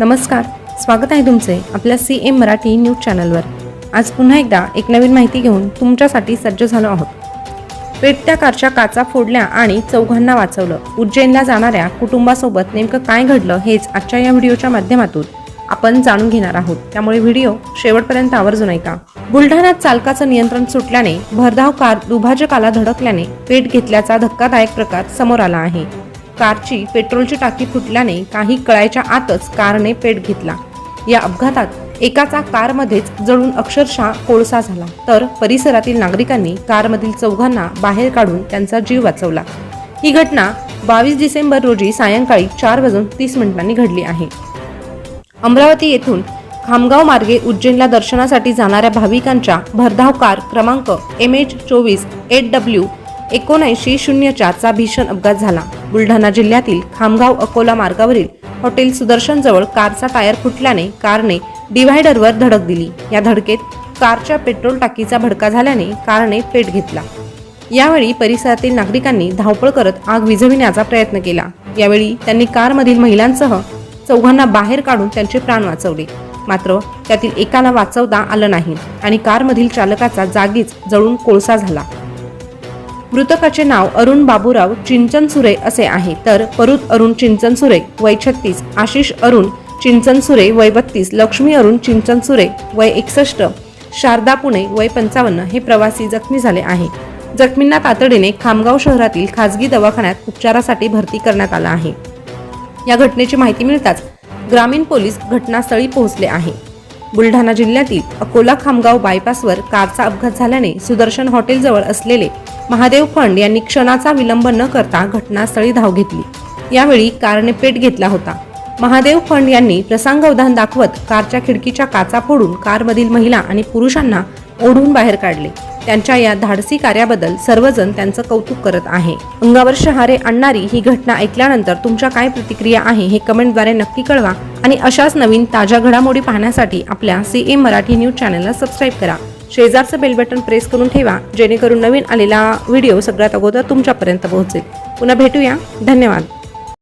नमस्कार स्वागत आहे तुमचे आपल्या सी एम मराठी न्यूज चॅनलवर. आज पुन्हा एकदा एक नवीन माहिती घेऊन तुमच्यासाठी सज्ज झालो आहोत. पेटत्या कारच्या काचा फोडल्या आणि चौघांना वाचवलं. उज्जैनला जाणाऱ्या कुटुंबासोबत नेमकं काय घडलं हेच आजच्या या व्हिडिओच्या माध्यमातून आपण जाणून घेणार आहोत. त्यामुळे व्हिडिओ शेवटपर्यंत आवर्जून ऐका. बुलढाण्यात चालकाचं नियंत्रण सुटल्याने भरधाव कार दुभाजकाला धडकल्याने पेट घेतल्याचा धक्कादायक प्रकार समोर आला आहे. कारची पेट्रोलची टाकी फुटल्याने काही कळायच्या आतच कारने पेट घेतला. या अपघातात एकाचा कारमध्येच जळून अक्षरशः कोळसा झाला. तर परिसरातील नागरिकांनी कारमधील चौघांना बाहेर काढून त्यांचा जीव वाचवला. ही घटना बावीस डिसेंबर रोजी सायंकाळी चार वाजून तीस मिनिटांनी घडली आहे. अमरावती येथून खामगाव मार्गे उज्जैनला दर्शनासाठी जाणाऱ्या भाविकांच्या भरधाव कार क्रमांक एम एच चोवीस एट डब्ल्यू एकोणऐंशी शून्य चारचा भीषण अपघात झाला. बुलढाणा जिल्ह्यातील खामगाव अकोला मार्गावरील हॉटेल सुदर्शन जवळ कारचा टायर फुटल्याने कारने डिव्हायडरवर धडक दिली. या धडकेत कारच्या पेट्रोल टाकीचा भडका झाल्याने कारने पेट घेतला. यावेळी परिसरातील नागरिकांनी धावपळ करत आग विझविण्याचा प्रयत्न केला. यावेळी त्यांनी कारमधील महिलांसह चौघांना बाहेर काढून त्यांचे प्राण वाचवले. मात्र त्यातील एकाला वाचवता आलं नाही आणि कारमधील चालकाचा जागीच जळून कोळसा झाला. मृतकाचे नाव अरुण बाबूराव चिंचनसुरे असे आहे. तर परुत अरुण चिंचनसुरे वय छत्तीस आशिष अरुण चिंचनसुरे वय बत्तीस लक्ष्मी अरुण चिंचनसुरे वय एकसष्ट शारदा पुणे वय पंचावन्न हे प्रवासी जखमी झाले आहे. जखमींना तातडीने खामगाव शहरातील खासगी दवाखान्यात उपचारासाठी भरती करण्यात आला आहे. या घटनेची माहिती मिळताच ग्रामीण पोलीस घटनास्थळी पोहोचले आहे. बुलढाणा जिल्ह्यातील अकोला खामगाव बायपासवर कारचा अपघात झाल्याने सुदर्शन हॉटेलजवळ असलेले महादेव फंड यांनी क्षणाचा विलंब न करता घटनास्थळी धाव घेतली. यावेळी कारने पेट घेतला होता. महादेव फंड यांनी प्रसंगावधान दाखवत कारच्या खिडकीच्या काचा फोडून कारमधील महिला आणि पुरुषांना ओढून बाहेर काढले. त्यांच्या या धाडसी कार्याबद्दल सर्वजण त्यांचं कौतुक करत आहे. अंगावर शहारे आणणारी ही घटना ऐकल्यानंतर तुमच्या काय प्रतिक्रिया आहे हे कमेंटद्वारे नक्की कळवा आणि अशाच नवीन ताज्या घडामोडी पाहण्यासाठी आपल्या सी एम मराठी न्यूज चॅनलला सबस्क्राईब करा. शेजारचं बेल बटन प्रेस करून ठेवा जेणेकरून नवीन आलेला व्हिडिओ सगळ्यात अगोदर तुमच्यापर्यंत पोहोचेल. पुन्हा भेटूया. धन्यवाद.